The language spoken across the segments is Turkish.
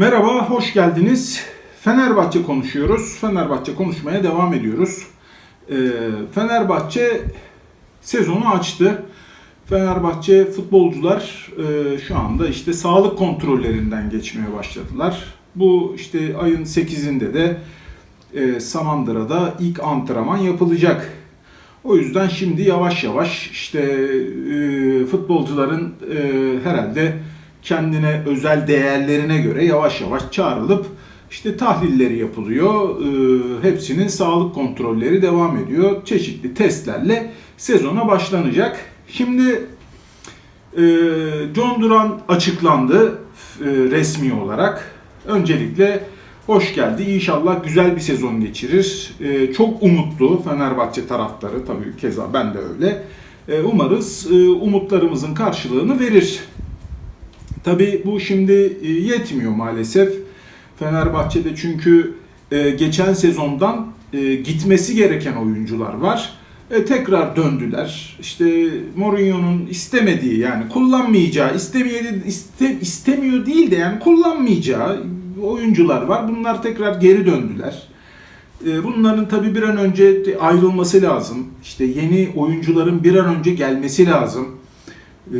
Merhaba, hoş geldiniz. Fenerbahçe konuşuyoruz. Fenerbahçe konuşmaya devam ediyoruz. Ee, Fenerbahçe sezonu açtı. Fenerbahçe futbolcular e, şu anda işte sağlık kontrollerinden geçmeye başladılar. Bu işte ayın 8'inde de e, Samandıra'da ilk antrenman yapılacak. O yüzden şimdi yavaş yavaş işte e, futbolcuların e, herhalde kendine özel değerlerine göre yavaş yavaş çağrılıp işte tahlilleri yapılıyor. E, hepsinin sağlık kontrolleri devam ediyor. Çeşitli testlerle sezona başlanacak. Şimdi e, John Duran açıklandı e, resmi olarak. Öncelikle hoş geldi. İnşallah güzel bir sezon geçirir. E, çok umutlu Fenerbahçe taraftarı tabii keza ben de öyle. E, umarız e, umutlarımızın karşılığını verir. Tabii bu şimdi e, yetmiyor maalesef. Fenerbahçe'de çünkü e, geçen sezondan e, gitmesi gereken oyuncular var. E, tekrar döndüler. İşte Mourinho'nun istemediği yani kullanmayacağı, istemeye iste, istemiyor değil de yani kullanmayacağı oyuncular var. Bunlar tekrar geri döndüler. Bunların tabii bir an önce ayrılması lazım. İşte yeni oyuncuların bir an önce gelmesi lazım. E,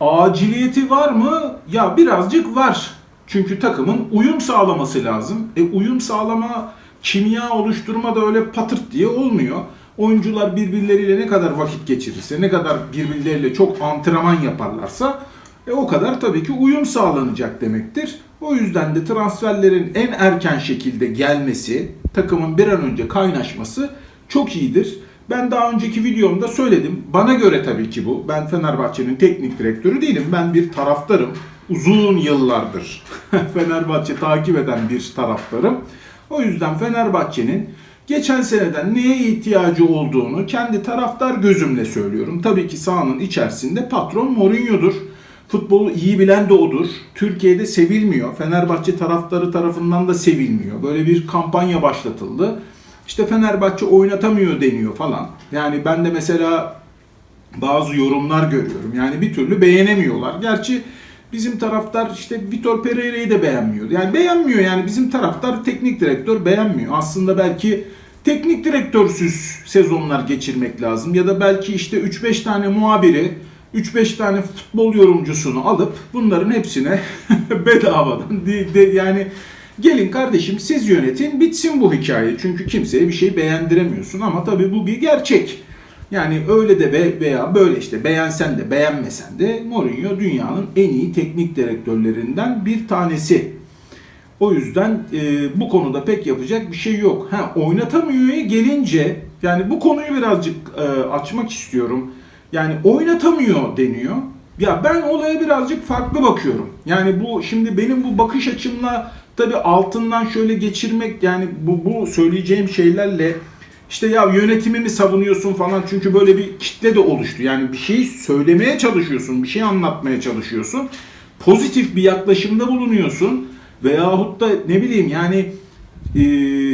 aciliyeti var mı? Ya birazcık var. Çünkü takımın uyum sağlaması lazım. E uyum sağlama, kimya oluşturma da öyle patırt diye olmuyor. Oyuncular birbirleriyle ne kadar vakit geçirirse, ne kadar birbirleriyle çok antrenman yaparlarsa e o kadar tabii ki uyum sağlanacak demektir. O yüzden de transferlerin en erken şekilde gelmesi, takımın bir an önce kaynaşması çok iyidir. Ben daha önceki videomda söyledim. Bana göre tabii ki bu. Ben Fenerbahçe'nin teknik direktörü değilim. Ben bir taraftarım. Uzun yıllardır Fenerbahçe takip eden bir taraftarım. O yüzden Fenerbahçe'nin geçen seneden neye ihtiyacı olduğunu kendi taraftar gözümle söylüyorum. Tabii ki sahanın içerisinde patron Mourinho'dur. Futbolu iyi bilen de odur. Türkiye'de sevilmiyor. Fenerbahçe taraftarı tarafından da sevilmiyor. Böyle bir kampanya başlatıldı. İşte Fenerbahçe oynatamıyor deniyor falan. Yani ben de mesela bazı yorumlar görüyorum. Yani bir türlü beğenemiyorlar. Gerçi bizim taraftar işte Vitor Pereira'yı da beğenmiyor. Yani beğenmiyor yani bizim taraftar teknik direktör beğenmiyor. Aslında belki teknik direktörsüz sezonlar geçirmek lazım. Ya da belki işte 3-5 tane muhabiri 3-5 tane futbol yorumcusunu alıp bunların hepsine bedavadan de, de, yani gelin kardeşim siz yönetin bitsin bu hikaye. Çünkü kimseye bir şey beğendiremiyorsun ama tabii bu bir gerçek. Yani öyle de ve veya böyle işte beğensen de beğenmesen de Mourinho dünyanın en iyi teknik direktörlerinden bir tanesi. O yüzden e, bu konuda pek yapacak bir şey yok. Ha oynatamıyor'ya gelince yani bu konuyu birazcık e, açmak istiyorum. Yani oynatamıyor deniyor. Ya ben olaya birazcık farklı bakıyorum. Yani bu şimdi benim bu bakış açımla tabii altından şöyle geçirmek yani bu, bu söyleyeceğim şeylerle işte ya yönetimi mi savunuyorsun falan çünkü böyle bir kitle de oluştu. Yani bir şeyi söylemeye çalışıyorsun, bir şey anlatmaya çalışıyorsun. Pozitif bir yaklaşımda bulunuyorsun veyahut da ne bileyim yani e,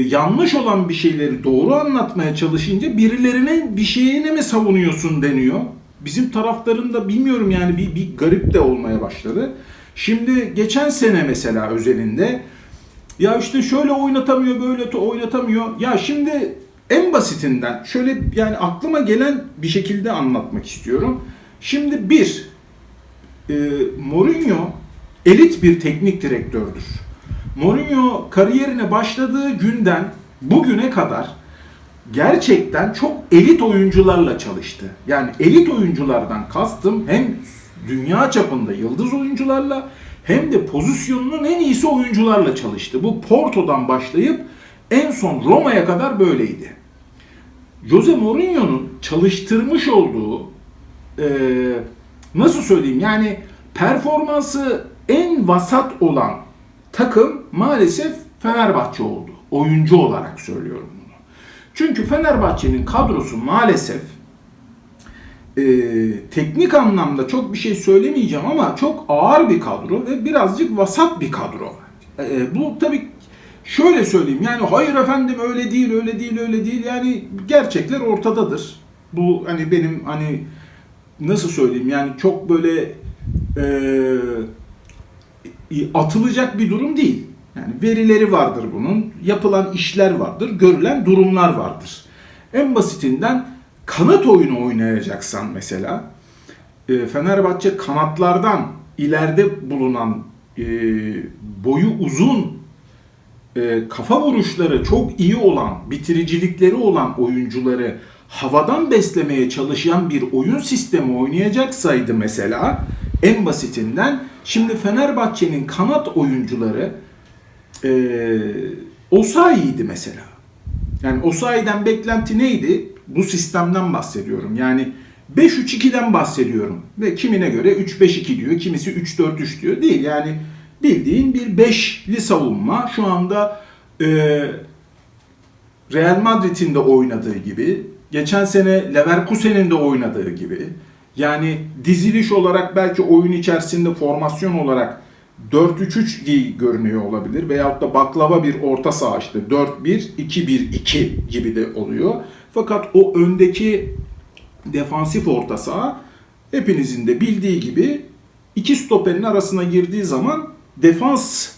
yanlış olan bir şeyleri doğru anlatmaya çalışınca birilerine bir şeyine mi savunuyorsun deniyor. Bizim taraftarın da bilmiyorum yani bir, bir garip de olmaya başladı. Şimdi geçen sene mesela özelinde ya işte şöyle oynatamıyor böyle oynatamıyor. Ya şimdi en basitinden şöyle yani aklıma gelen bir şekilde anlatmak istiyorum. Şimdi bir, e, Mourinho elit bir teknik direktördür. Mourinho kariyerine başladığı günden bugüne kadar gerçekten çok elit oyuncularla çalıştı. Yani elit oyunculardan kastım hem dünya çapında yıldız oyuncularla hem de pozisyonunun en iyisi oyuncularla çalıştı. Bu Porto'dan başlayıp en son Roma'ya kadar böyleydi. Jose Mourinho'nun çalıştırmış olduğu e, nasıl söyleyeyim yani performansı en vasat olan takım maalesef Fenerbahçe oldu. Oyuncu olarak söylüyorum bunu. Çünkü Fenerbahçe'nin kadrosu maalesef e, teknik anlamda çok bir şey söylemeyeceğim ama çok ağır bir kadro ve birazcık vasat bir kadro. E, bu tabii şöyle söyleyeyim yani hayır efendim öyle değil öyle değil öyle değil yani gerçekler ortadadır. Bu hani benim hani nasıl söyleyeyim yani çok böyle e, atılacak bir durum değil. Yani verileri vardır bunun, yapılan işler vardır, görülen durumlar vardır. En basitinden kanat oyunu oynayacaksan mesela e, Fenerbahçe kanatlardan ileride bulunan e, boyu uzun e, kafa vuruşları çok iyi olan, bitiricilikleri olan oyuncuları havadan beslemeye çalışan bir oyun sistemi oynayacaksaydı mesela en basitinden şimdi Fenerbahçe'nin kanat oyuncuları e, Osayi'ydi mesela. Yani Osayi'den beklenti neydi? Bu sistemden bahsediyorum. Yani 5-3-2'den bahsediyorum. Ve kimine göre 3-5-2 diyor, kimisi 3-4-3 diyor. Değil yani bildiğin bir beşli savunma. Şu anda e, Real Madrid'in de oynadığı gibi, geçen sene Leverkusen'in de oynadığı gibi, yani diziliş olarak belki oyun içerisinde formasyon olarak 4-3-3 gibi görünüyor olabilir veyahut da baklava bir orta saha işte 4-1-2-1-2 gibi de oluyor. Fakat o öndeki defansif orta saha hepinizin de bildiği gibi iki stoperin arasına girdiği zaman defans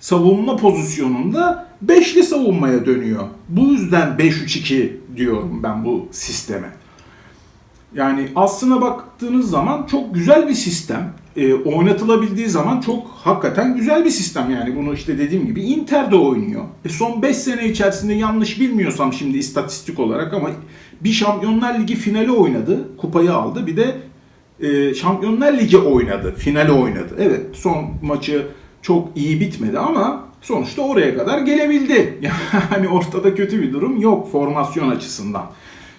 savunma pozisyonunda beşli savunmaya dönüyor. Bu yüzden 5-3-2 diyorum ben bu sisteme. Yani aslına baktığınız zaman çok güzel bir sistem. E, oynatılabildiği zaman çok hakikaten güzel bir sistem. Yani bunu işte dediğim gibi Inter de oynuyor. E, son 5 sene içerisinde yanlış bilmiyorsam şimdi istatistik olarak ama bir Şampiyonlar Ligi finali oynadı. Kupayı aldı. Bir de e, Şampiyonlar Ligi oynadı. Finali oynadı. Evet son maçı çok iyi bitmedi ama sonuçta oraya kadar gelebildi. Yani ortada kötü bir durum yok formasyon açısından.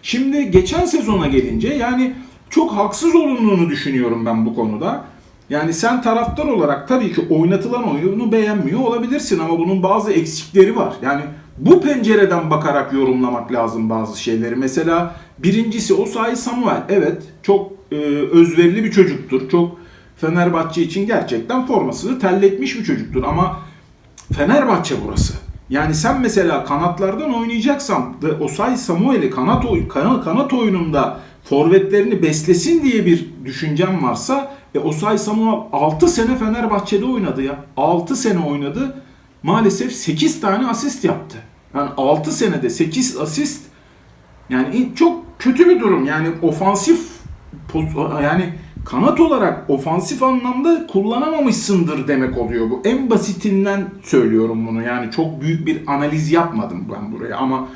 Şimdi geçen sezona gelince yani çok haksız olunduğunu düşünüyorum ben bu konuda. Yani sen taraftar olarak tabii ki oynatılan oyunu beğenmiyor olabilirsin ama bunun bazı eksikleri var. Yani bu pencereden bakarak yorumlamak lazım bazı şeyleri. Mesela birincisi Osayi Samuel. Evet çok e, özverili bir çocuktur. Çok Fenerbahçe için gerçekten formasını terletmiş bir çocuktur ama Fenerbahçe burası. Yani sen mesela kanatlardan oynayacaksan ve Osay Samuel'i kanat, oy, kanat, kanat oyununda forvetlerini beslesin diye bir düşüncem varsa e, Osay Samuel 6 sene Fenerbahçe'de oynadı ya. 6 sene oynadı. Maalesef 8 tane asist yaptı. Yani 6 senede 8 asist yani çok kötü bir durum. Yani ofansif yani kanat olarak ofansif anlamda kullanamamışsındır demek oluyor bu. En basitinden söylüyorum bunu. Yani çok büyük bir analiz yapmadım ben buraya ama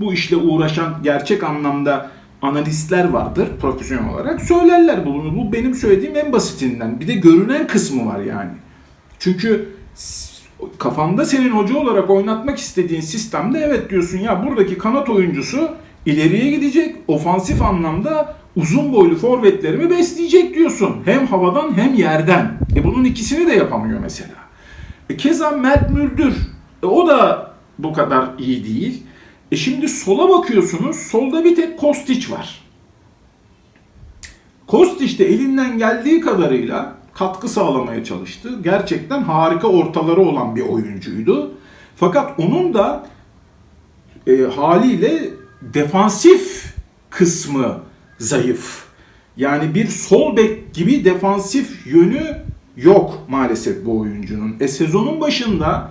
bu işle uğraşan gerçek anlamda analistler vardır profesyonel olarak. Söylerler bunu. Bu benim söylediğim en basitinden. Bir de görünen kısmı var yani. Çünkü kafanda senin hoca olarak oynatmak istediğin sistemde evet diyorsun ya buradaki kanat oyuncusu ileriye gidecek. Ofansif anlamda uzun boylu forvetlerimi besleyecek diyorsun. Hem havadan hem yerden. E bunun ikisini de yapamıyor mesela. E keza Mert Müldür. E o da bu kadar iyi değil. E şimdi sola bakıyorsunuz. Solda bir tek Kostić var. Kostić de elinden geldiği kadarıyla katkı sağlamaya çalıştı. Gerçekten harika ortaları olan bir oyuncuydu. Fakat onun da e, haliyle defansif kısmı zayıf. Yani bir sol bek gibi defansif yönü yok maalesef bu oyuncunun. E sezonun başında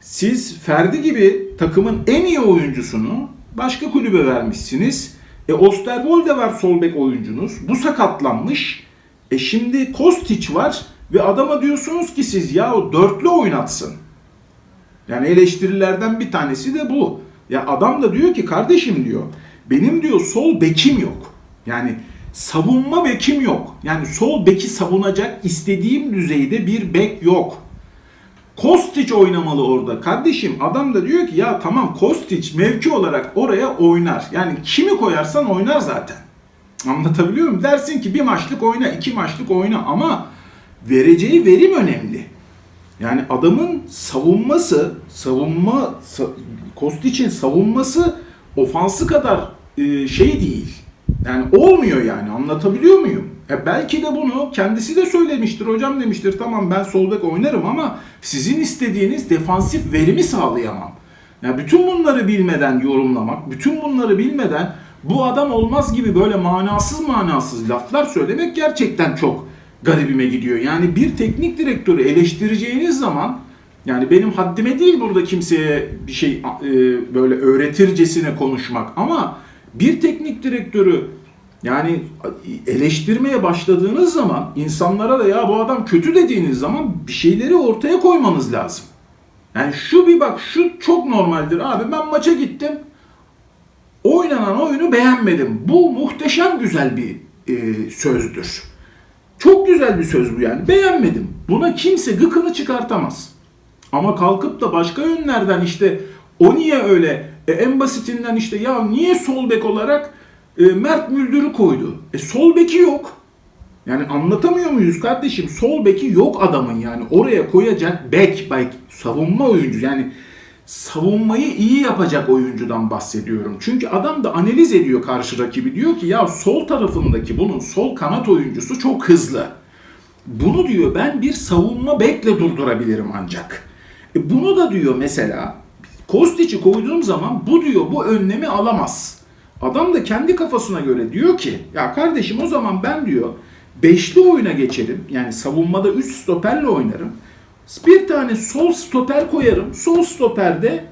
siz Ferdi gibi takımın en iyi oyuncusunu başka kulübe vermişsiniz. E Osterwolde var sol bek oyuncunuz. Bu sakatlanmış. E şimdi Kostić var ve adama diyorsunuz ki siz ya o dörtlü oynatsın. Yani eleştirilerden bir tanesi de bu. Ya adam da diyor ki kardeşim diyor benim diyor sol bekim yok. Yani savunma bekim yok. Yani sol beki savunacak istediğim düzeyde bir bek yok. Kostić oynamalı orada. Kardeşim adam da diyor ki ya tamam Kostić mevki olarak oraya oynar. Yani kimi koyarsan oynar zaten. Anlatabiliyor muyum? Dersin ki bir maçlık oyna, iki maçlık oyna ama vereceği verim önemli. Yani adamın savunması, savunma Kostić'in savunması ofansı kadar e, şey değil. Yani olmuyor yani anlatabiliyor muyum? E belki de bunu kendisi de söylemiştir. Hocam demiştir tamam ben sol bek oynarım ama sizin istediğiniz defansif verimi sağlayamam. Yani bütün bunları bilmeden yorumlamak, bütün bunları bilmeden bu adam olmaz gibi böyle manasız manasız laflar söylemek gerçekten çok garibime gidiyor. Yani bir teknik direktörü eleştireceğiniz zaman yani benim haddime değil burada kimseye bir şey e, böyle öğretircesine konuşmak ama bir teknik direktörü yani eleştirmeye başladığınız zaman insanlara da ya bu adam kötü dediğiniz zaman bir şeyleri ortaya koymanız lazım. Yani şu bir bak şu çok normaldir abi ben maça gittim oynanan oyunu beğenmedim. Bu muhteşem güzel bir e, sözdür. Çok güzel bir söz bu yani. Beğenmedim. Buna kimse gıkını çıkartamaz. Ama kalkıp da başka yönlerden işte o niye öyle? E, en basitinden işte ya niye sol bek olarak e, Mert Müldür'ü koydu? E sol beki yok. Yani anlatamıyor muyuz kardeşim? Sol beki yok adamın yani. Oraya koyacak bek, bek savunma oyuncu. Yani savunmayı iyi yapacak oyuncudan bahsediyorum. Çünkü adam da analiz ediyor karşı rakibi. Diyor ki ya sol tarafındaki bunun sol kanat oyuncusu çok hızlı. Bunu diyor ben bir savunma bekle durdurabilirim ancak. E bunu da diyor mesela Kostic'i koyduğum zaman bu diyor bu önlemi alamaz. Adam da kendi kafasına göre diyor ki ya kardeşim o zaman ben diyor beşli oyuna geçerim. Yani savunmada 3 stoperle oynarım. Bir tane sol stoper koyarım. Sol stoperde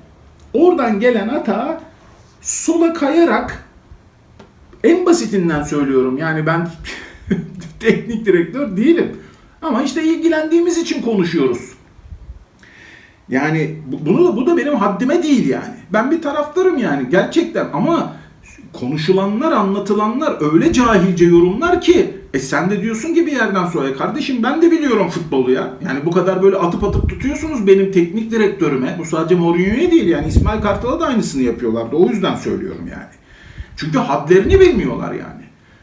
oradan gelen hata sola kayarak en basitinden söylüyorum. Yani ben teknik direktör değilim. Ama işte ilgilendiğimiz için konuşuyoruz. Yani bu- bunu da bu da benim haddime değil yani. Ben bir taraftarım yani gerçekten ama konuşulanlar, anlatılanlar öyle cahilce yorumlar ki e sen de diyorsun ki bir yerden sonra "E kardeşim ben de biliyorum futbolu ya. Yani bu kadar böyle atıp atıp tutuyorsunuz benim teknik direktörüme. Bu sadece Mourinho'ya değil yani İsmail Kartal'a da aynısını yapıyorlardı. O yüzden söylüyorum yani. Çünkü hadlerini bilmiyorlar yani.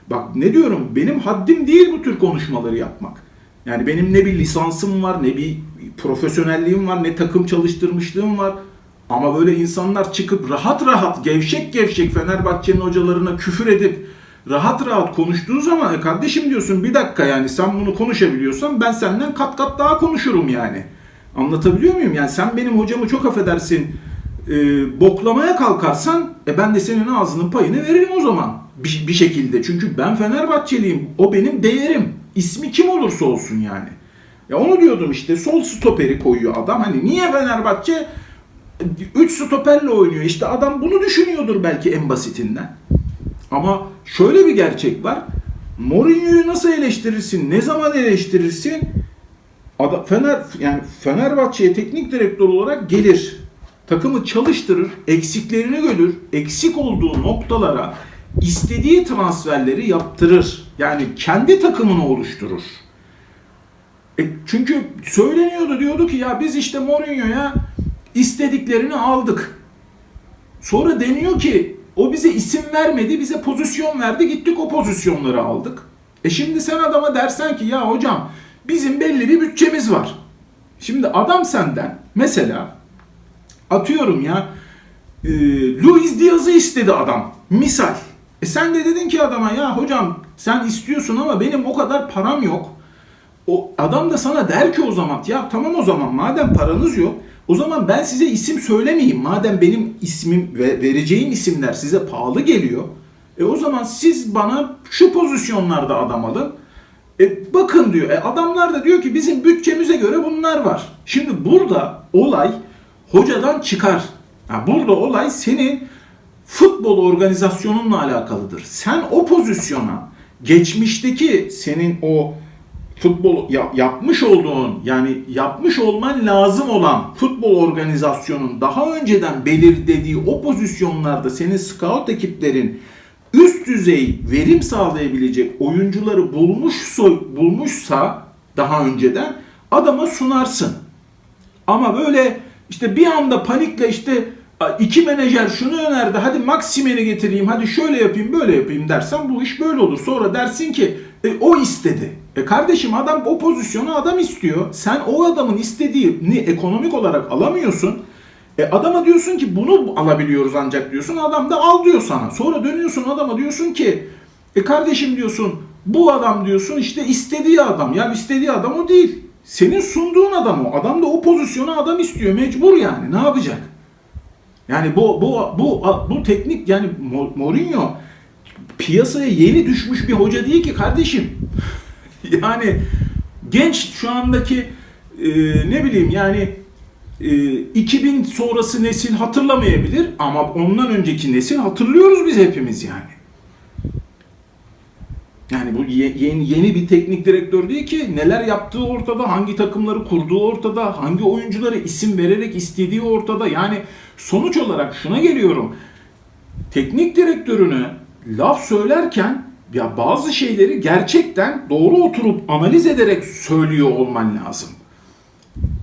Bak ne diyorum benim haddim değil bu tür konuşmaları yapmak. Yani benim ne bir lisansım var, ne bir profesyonelliğim var, ne takım çalıştırmışlığım var. Ama böyle insanlar çıkıp rahat rahat, gevşek gevşek Fenerbahçe'nin hocalarına küfür edip rahat rahat konuştuğu zaman e kardeşim diyorsun bir dakika yani sen bunu konuşabiliyorsan ben senden kat kat daha konuşurum yani. Anlatabiliyor muyum? Yani sen benim hocamı çok affedersin e, boklamaya kalkarsan e ben de senin ağzının payını veririm o zaman bir, bir şekilde. Çünkü ben Fenerbahçeliyim. O benim değerim. İsmi kim olursa olsun yani. Ya onu diyordum işte sol stoperi koyuyor adam. Hani niye Fenerbahçe 3 stoperle oynuyor? İşte adam bunu düşünüyordur belki en basitinden. Ama şöyle bir gerçek var. Mourinho'yu nasıl eleştirirsin? Ne zaman eleştirirsin? Adam, Fener yani Fenerbahçe'ye teknik direktör olarak gelir. Takımı çalıştırır, eksiklerini görür, eksik olduğu noktalara istediği transferleri yaptırır. Yani kendi takımını oluşturur. E, çünkü söyleniyordu diyordu ki ya biz işte Mourinho'ya istediklerini aldık. Sonra deniyor ki o bize isim vermedi, bize pozisyon verdi, gittik o pozisyonları aldık. E şimdi sen adama dersen ki ya hocam bizim belli bir bütçemiz var. Şimdi adam senden mesela atıyorum ya e, Luis Diaz'ı istedi adam. Misal. E sen de dedin ki adama ya hocam sen istiyorsun ama benim o kadar param yok. O adam da sana der ki o zaman ya tamam o zaman madem paranız yok o zaman ben size isim söylemeyeyim. Madem benim ismim ve vereceğim isimler size pahalı geliyor. E o zaman siz bana şu pozisyonlarda adam alın. E bakın diyor. E adamlar da diyor ki bizim bütçemize göre bunlar var. Şimdi burada olay hocadan çıkar. Ha, burada olay senin futbol organizasyonunla alakalıdır. Sen o pozisyona geçmişteki senin o futbol ya- yapmış olduğun yani yapmış olman lazım olan futbol organizasyonun daha önceden belirlediği o pozisyonlarda senin scout ekiplerin üst düzey verim sağlayabilecek oyuncuları bulmuşsa, bulmuşsa daha önceden adama sunarsın. Ama böyle işte bir anda panikle işte iki menajer şunu önerdi hadi Maksimen'i getireyim hadi şöyle yapayım böyle yapayım dersen bu iş böyle olur. Sonra dersin ki e, o istedi. E kardeşim adam o pozisyonu adam istiyor. Sen o adamın istediğini ekonomik olarak alamıyorsun. E adama diyorsun ki bunu alabiliyoruz ancak diyorsun. Adam da al diyor sana. Sonra dönüyorsun adama diyorsun ki e kardeşim diyorsun bu adam diyorsun işte istediği adam. Ya istediği adam o değil. Senin sunduğun adam o. Adam da o pozisyonu adam istiyor. Mecbur yani. Ne yapacak? Yani bu bu bu bu teknik yani Mo- Mourinho piyasaya yeni düşmüş bir hoca değil ki kardeşim. yani genç şu andaki e, ne bileyim yani e, 2000 sonrası nesil hatırlamayabilir ama ondan önceki nesil hatırlıyoruz biz hepimiz yani. Yani bu ye- yeni, yeni bir teknik direktör değil ki neler yaptığı ortada, hangi takımları kurduğu ortada, hangi oyuncuları isim vererek istediği ortada. Yani sonuç olarak şuna geliyorum. Teknik direktörüne laf söylerken ya bazı şeyleri gerçekten doğru oturup analiz ederek söylüyor olman lazım.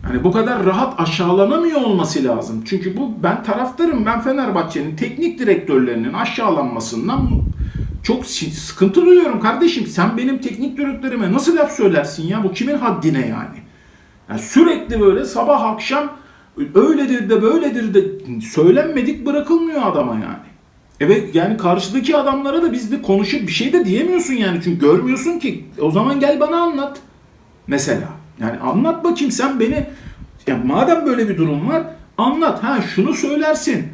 Yani bu kadar rahat aşağılanamıyor olması lazım. Çünkü bu ben taraftarım. Ben Fenerbahçe'nin teknik direktörlerinin aşağılanmasından çok sıkıntı duyuyorum kardeşim. Sen benim teknik direktörüme nasıl laf söylersin ya? Bu kimin haddine yani? yani sürekli böyle sabah akşam öyledir de böyledir de söylenmedik bırakılmıyor adama yani. Evet yani karşıdaki adamlara da biz de konuşup bir şey de diyemiyorsun yani. Çünkü görmüyorsun ki. O zaman gel bana anlat. Mesela. Yani anlat bakayım sen beni ya madem böyle bir durum var anlat. Ha şunu söylersin.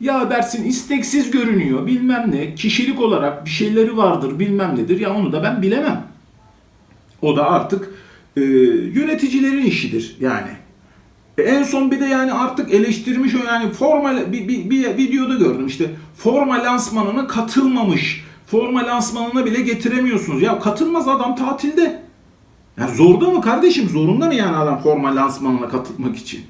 Ya dersin isteksiz görünüyor bilmem ne. Kişilik olarak bir şeyleri vardır bilmem nedir. Ya onu da ben bilemem. O da artık e, yöneticilerin işidir yani. E, En son bir de yani artık eleştirmiş yani forma bir, bir, bir videoda gördüm işte forma lansmanına katılmamış. Forma lansmanına bile getiremiyorsunuz. Ya katılmaz adam tatilde. Ya zorda mı kardeşim? Zorunda mı yani adam forma lansmanına katılmak için?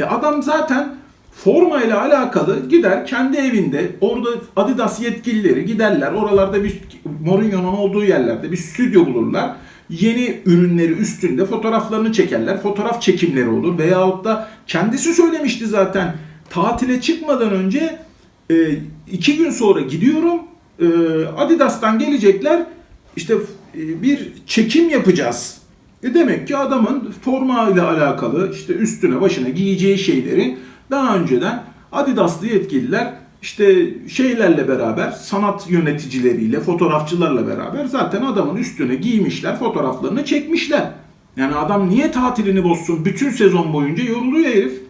E adam zaten forma ile alakalı gider kendi evinde orada Adidas yetkilileri giderler. Oralarda bir Mourinho'nun olduğu yerlerde bir stüdyo bulurlar. Yeni ürünleri üstünde fotoğraflarını çekerler. Fotoğraf çekimleri olur. Veyahut da kendisi söylemişti zaten tatile çıkmadan önce e, iki gün sonra gidiyorum. E, Adidas'tan gelecekler. İşte e, bir çekim yapacağız. E demek ki adamın forma ile alakalı işte üstüne başına giyeceği şeyleri daha önceden Adidas'lı yetkililer işte şeylerle beraber sanat yöneticileriyle, fotoğrafçılarla beraber zaten adamın üstüne giymişler, fotoğraflarını çekmişler. Yani adam niye tatilini bozsun? Bütün sezon boyunca yoruluyor herif.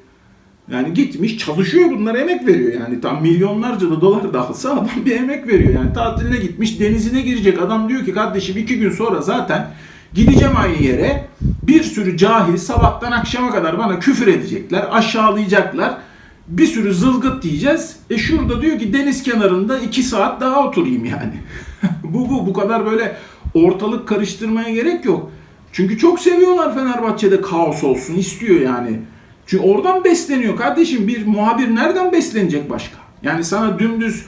Yani gitmiş çalışıyor bunlar emek veriyor yani tam milyonlarca da dolar da alsa adam bir emek veriyor yani tatiline gitmiş denizine girecek adam diyor ki kardeşim iki gün sonra zaten gideceğim aynı yere bir sürü cahil sabahtan akşama kadar bana küfür edecekler aşağılayacaklar bir sürü zılgıt diyeceğiz e şurada diyor ki deniz kenarında iki saat daha oturayım yani bu bu bu kadar böyle ortalık karıştırmaya gerek yok çünkü çok seviyorlar Fenerbahçe'de kaos olsun istiyor yani. Çünkü oradan besleniyor kardeşim. Bir muhabir nereden beslenecek başka? Yani sana dümdüz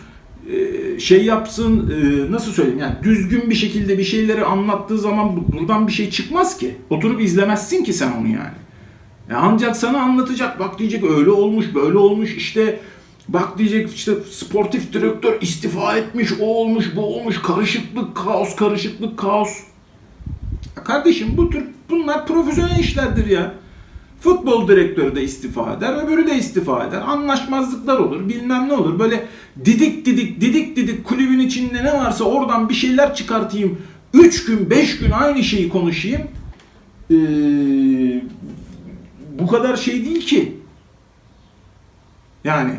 e, şey yapsın e, nasıl söyleyeyim yani düzgün bir şekilde bir şeyleri anlattığı zaman bu- buradan bir şey çıkmaz ki. Oturup izlemezsin ki sen onu yani. Ya ancak sana anlatacak. Bak diyecek öyle olmuş, böyle olmuş. işte bak diyecek işte sportif direktör istifa etmiş, o olmuş, bu olmuş. Karışıklık, kaos, karışıklık, kaos. Ya kardeşim bu tür bunlar profesyonel işlerdir ya. Futbol direktörü de istifa eder, öbürü de istifa eder. Anlaşmazlıklar olur, bilmem ne olur. Böyle didik didik didik didik kulübün içinde ne varsa oradan bir şeyler çıkartayım. 3 gün, 5 gün aynı şeyi konuşayım. Ee, bu kadar şey değil ki. Yani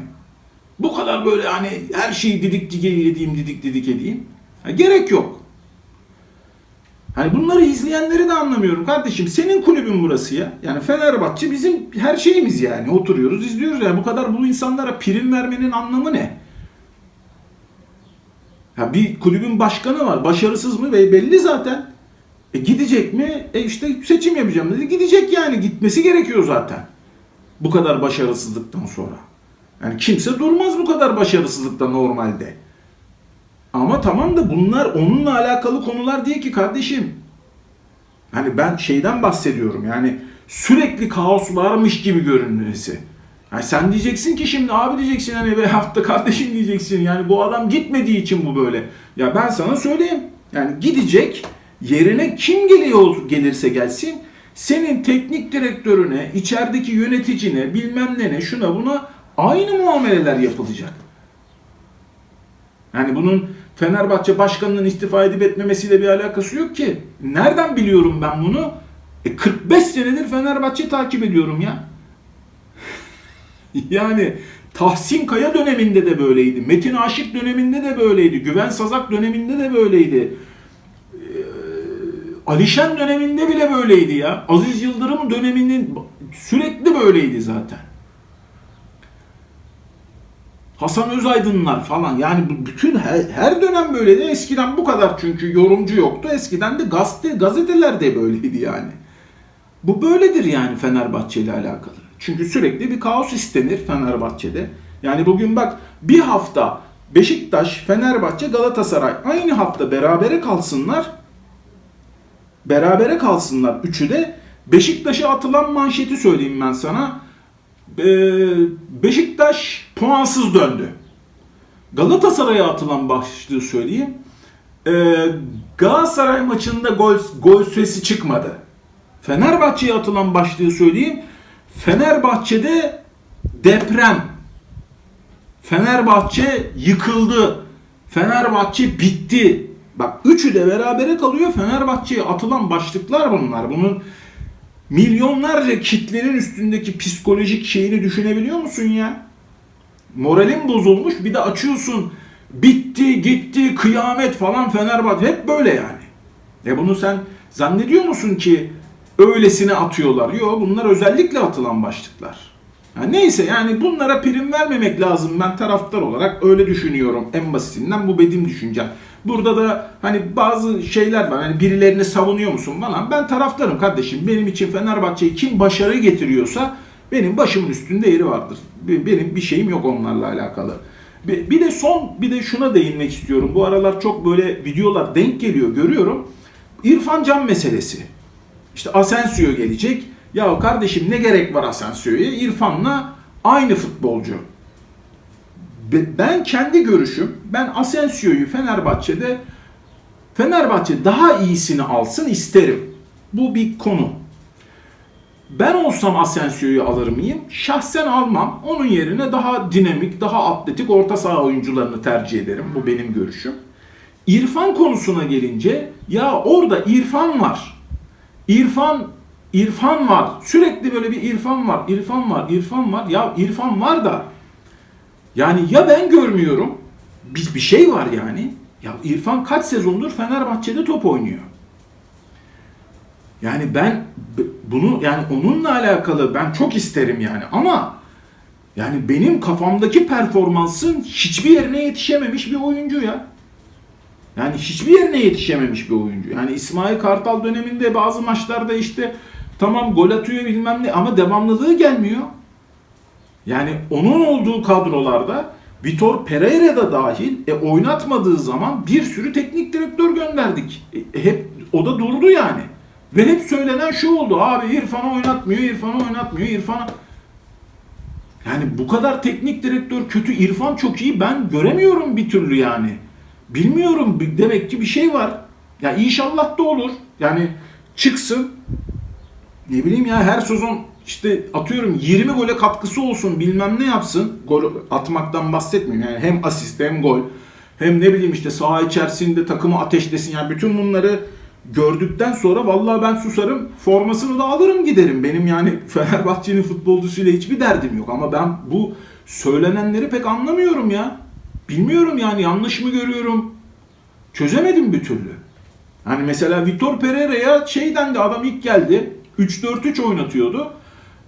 bu kadar böyle hani her şeyi didik didik edeyim, didik didik edeyim. Ha, gerek yok. Hani bunları izleyenleri de anlamıyorum kardeşim. Senin kulübün burası ya. Yani Fenerbahçe bizim her şeyimiz yani. Oturuyoruz, izliyoruz yani. Bu kadar bu insanlara prim vermenin anlamı ne? Ya bir kulübün başkanı var. Başarısız mı? Ve belli zaten. E gidecek mi? E işte seçim yapacağım dedi. Gidecek yani. Gitmesi gerekiyor zaten. Bu kadar başarısızlıktan sonra. Yani kimse durmaz bu kadar başarısızlıkta normalde. Ama tamam da bunlar onunla alakalı konular değil ki kardeşim. Hani ben şeyden bahsediyorum yani sürekli kaos varmış gibi görünmesi. Yani sen diyeceksin ki şimdi abi diyeceksin hani be hafta kardeşim diyeceksin yani bu adam gitmediği için bu böyle. Ya ben sana söyleyeyim yani gidecek yerine kim geliyor gelirse gelsin senin teknik direktörüne, içerideki yöneticine, bilmem ne şuna buna aynı muameleler yapılacak. Yani bunun Fenerbahçe başkanının istifa edip etmemesiyle bir alakası yok ki. Nereden biliyorum ben bunu? E 45 senedir Fenerbahçe takip ediyorum ya. yani Tahsin Kaya döneminde de böyleydi. Metin Aşık döneminde de böyleydi. Güven Sazak döneminde de böyleydi. Alişen döneminde bile böyleydi ya. Aziz Yıldırım döneminin sürekli böyleydi zaten. Hasan Özaydınlar falan yani bütün her, her dönem böyleydi. Eskiden bu kadar çünkü yorumcu yoktu. Eskiden de gazete gazeteler de böyleydi yani. Bu böyledir yani Fenerbahçe ile alakalı. Çünkü sürekli bir kaos istenir Fenerbahçe'de. Yani bugün bak bir hafta Beşiktaş, Fenerbahçe, Galatasaray aynı hafta berabere kalsınlar. Berabere kalsınlar üçü de. Beşiktaş'a atılan manşeti söyleyeyim ben sana. Ee, Beşiktaş puansız döndü. Galatasaray'a atılan başlığı söyleyeyim. Ee, Galatasaray maçında gol, gol süresi çıkmadı. Fenerbahçe'ye atılan başlığı söyleyeyim. Fenerbahçe'de deprem. Fenerbahçe yıkıldı. Fenerbahçe bitti. Bak üçü de berabere kalıyor. Fenerbahçe'ye atılan başlıklar bunlar. Bunun milyonlarca kitlenin üstündeki psikolojik şeyini düşünebiliyor musun ya? Moralin bozulmuş bir de açıyorsun. Bitti, gitti, kıyamet falan Fenerbahçe. Hep böyle yani. E bunu sen zannediyor musun ki öylesine atıyorlar? Yok bunlar özellikle atılan başlıklar. Ya neyse yani bunlara prim vermemek lazım. Ben taraftar olarak öyle düşünüyorum. En basitinden bu benim düşüncem. Burada da hani bazı şeyler var. Hani birilerini savunuyor musun falan. Ben taraftarım kardeşim. Benim için Fenerbahçe'yi kim başarı getiriyorsa benim başımın üstünde yeri vardır. Benim bir şeyim yok onlarla alakalı. Bir de son bir de şuna değinmek istiyorum. Bu aralar çok böyle videolar denk geliyor görüyorum. İrfan Can meselesi. İşte Asensio gelecek. Ya kardeşim ne gerek var Asensio'ya? İrfan'la aynı futbolcu. Ben kendi görüşüm, ben Asensio'yu Fenerbahçe'de Fenerbahçe daha iyisini alsın isterim. Bu bir konu. Ben olsam Asensio'yu alır mıyım? Şahsen almam. Onun yerine daha dinamik, daha atletik orta saha oyuncularını tercih ederim. Bu benim görüşüm. İrfan konusuna gelince ya orada İrfan var. İrfan İrfan var. Sürekli böyle bir İrfan var. İrfan var. İrfan var. Ya İrfan var da yani ya ben görmüyorum bir, bir şey var yani. Ya İrfan kaç sezondur Fenerbahçe'de top oynuyor. Yani ben bunu yani onunla alakalı ben çok isterim yani ama yani benim kafamdaki performansın hiçbir yerine yetişememiş bir oyuncu ya. Yani hiçbir yerine yetişememiş bir oyuncu. Yani İsmail Kartal döneminde bazı maçlarda işte tamam gol atıyor bilmem ne ama devamlılığı gelmiyor. Yani onun olduğu kadrolarda Vitor Pereira da dahil e, oynatmadığı zaman bir sürü teknik direktör gönderdik. E, hep o da durdu yani. Ve hep söylenen şu oldu. Abi İrfan'ı oynatmıyor, İrfan'ı oynatmıyor, İrfan yani bu kadar teknik direktör kötü, İrfan çok iyi ben göremiyorum bir türlü yani. Bilmiyorum demek ki bir şey var. Ya inşallah da olur. Yani çıksın. Ne bileyim ya her sezon işte atıyorum 20 gole katkısı olsun bilmem ne yapsın. Gol atmaktan bahsetmiyorum. Yani hem asist hem gol. Hem ne bileyim işte saha içerisinde takımı ateşlesin. Yani bütün bunları gördükten sonra vallahi ben susarım. Formasını da alırım giderim. Benim yani Fenerbahçe'nin futbolcusuyla hiçbir derdim yok. Ama ben bu söylenenleri pek anlamıyorum ya. Bilmiyorum yani yanlış mı görüyorum. Çözemedim bir türlü. Hani mesela Vitor Pereira'ya şeyden de adam ilk geldi. 3-4-3 oynatıyordu.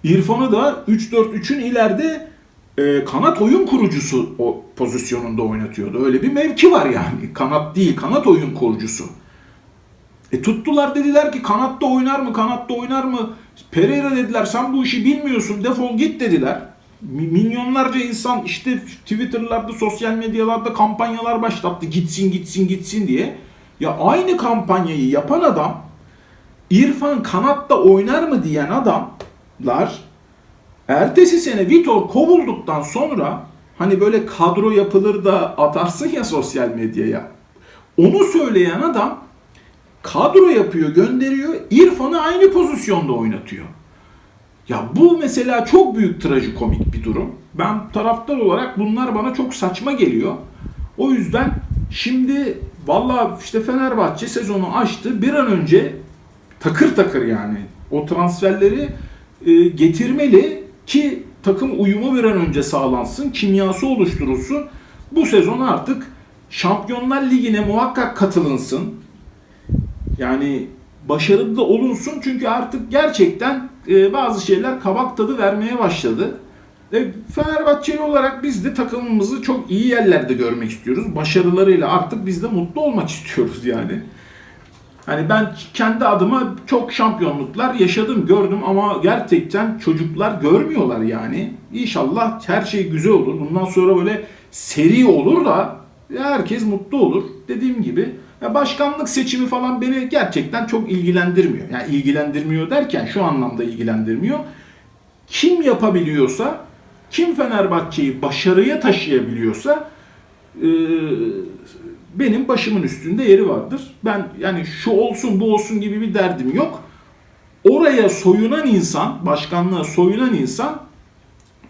İrfan'ı da 3-4-3'ün ileride e, kanat oyun kurucusu o pozisyonunda oynatıyordu. Öyle bir mevki var yani. Kanat değil, kanat oyun kurucusu. E tuttular dediler ki kanatta oynar mı, kanatta oynar mı? Pereira dediler sen bu işi bilmiyorsun defol git dediler. Milyonlarca insan işte Twitter'larda, sosyal medyalarda kampanyalar başlattı. Gitsin, gitsin, gitsin diye. Ya aynı kampanyayı yapan adam İrfan kanatta oynar mı diyen adamlar ertesi sene Vitor kovulduktan sonra hani böyle kadro yapılır da atarsın ya sosyal medyaya. Onu söyleyen adam kadro yapıyor, gönderiyor. İrfan'ı aynı pozisyonda oynatıyor. Ya bu mesela çok büyük trajikomik bir durum. Ben taraftar olarak bunlar bana çok saçma geliyor. O yüzden şimdi valla işte Fenerbahçe sezonu açtı. Bir an önce takır takır yani o transferleri e, getirmeli ki takım uyumu bir an önce sağlansın, kimyası oluşturulsun. Bu sezon artık Şampiyonlar Ligi'ne muhakkak katılınsın. Yani başarılı da olunsun çünkü artık gerçekten e, bazı şeyler kabak tadı vermeye başladı. E, Fenerbahçeli olarak biz de takımımızı çok iyi yerlerde görmek istiyoruz. Başarılarıyla artık biz de mutlu olmak istiyoruz yani. Hani ben kendi adıma çok şampiyonluklar yaşadım, gördüm ama gerçekten çocuklar görmüyorlar yani. İnşallah her şey güzel olur. Bundan sonra böyle seri olur da herkes mutlu olur. Dediğim gibi ya başkanlık seçimi falan beni gerçekten çok ilgilendirmiyor. Yani ilgilendirmiyor derken şu anlamda ilgilendirmiyor. Kim yapabiliyorsa, kim Fenerbahçe'yi başarıya taşıyabiliyorsa e, benim başımın üstünde yeri vardır. Ben yani şu olsun bu olsun gibi bir derdim yok. Oraya soyunan insan, başkanlığa soyunan insan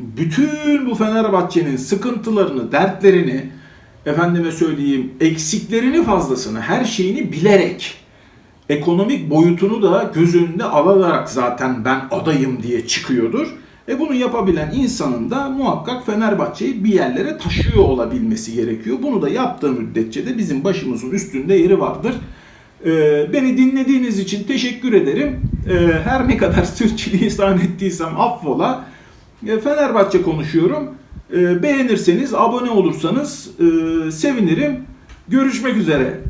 bütün bu Fenerbahçe'nin sıkıntılarını, dertlerini, efendime söyleyeyim eksiklerini fazlasını, her şeyini bilerek, ekonomik boyutunu da göz önünde alarak zaten ben adayım diye çıkıyordur. E bunu yapabilen insanın da muhakkak Fenerbahçe'yi bir yerlere taşıyor olabilmesi gerekiyor. Bunu da yaptığı müddetçe de bizim başımızın üstünde yeri vardır. Ee, beni dinlediğiniz için teşekkür ederim. Ee, her ne kadar sürçülisan ettiysem affola. Ee, Fenerbahçe konuşuyorum. Ee, beğenirseniz, abone olursanız e, sevinirim. Görüşmek üzere.